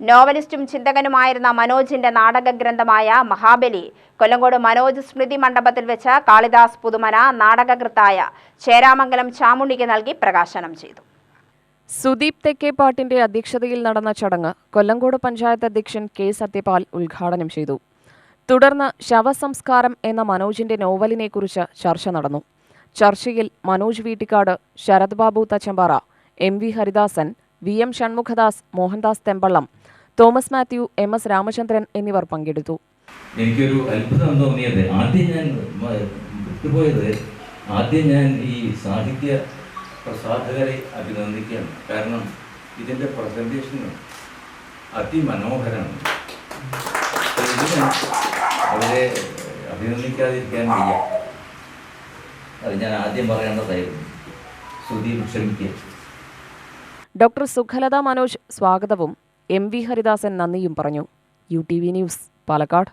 നോവലിസ്റ്റും ചിന്തകനുമായിരുന്ന മനോജിന്റെ നാടക ഗ്രന്ഥമായ മഹാബലി. കൊല്ലങ്കോട് മനോജ് സ്മൃതി മണ്ഡപത്തിൽ വെച്ച് കാളിദാസ് പുതുമന നാടകകൃത്തായ ചേരാമംഗലം ചാമുണ്ണിക്ക് നൽകി പ്രകാശനം ചെയ്തു. സുദീപ് തെക്കേപ്പാട്ടിന്റെ അധ്യക്ഷതയിൽ നടന്ന ചടങ്ങ് കൊല്ലങ്കോട് പഞ്ചായത്ത് അധ്യക്ഷൻ കെ സത്യപാൽ ഉദ്ഘാടനം ചെയ്തു. തുടർന്ന് ശവസംസ്കാരം എന്ന മനോജിന്റെ നോവലിനെക്കുറിച്ച് ചർച്ച നടന്നു. ചർച്ചയിൽ Manoj Veettikkad Sarath Babu Thachampara M V Haridasan V M Shanmukhadas Mohandas Thempallam Thomas Mathew M S Ramachandran എന്നിവർ പങ്കെടുത്തു. എനിക്കൊരു അത്ഭുതം തോന്നിയത് ആദ്യം ഞാൻ വിട്ടുപോയത് ആദ്യം ഞാൻ ഈ സാഹിത്യ പ്രസാധകരെ അഭിനന്ദിക്കുകയാണ്. കാരണം ഇതിന്റെ പ്രസന്റേഷൻ അതിമനോഹരമാണ്. അവരെ അഭിനന്ദിക്കാതിരിക്കാൻ വയ്യ. അത് ഞാൻ ആദ്യം പറയേണ്ടതായിരുന്നു. ശ്രുതി ക്ഷമിക്കുക. ഡോക്ടർ സുഖലത മനോജ് സ്വാഗതവും എം വി ഹരിദാസൻ നന്ദിയും പറഞ്ഞു. U T V news Palakkad.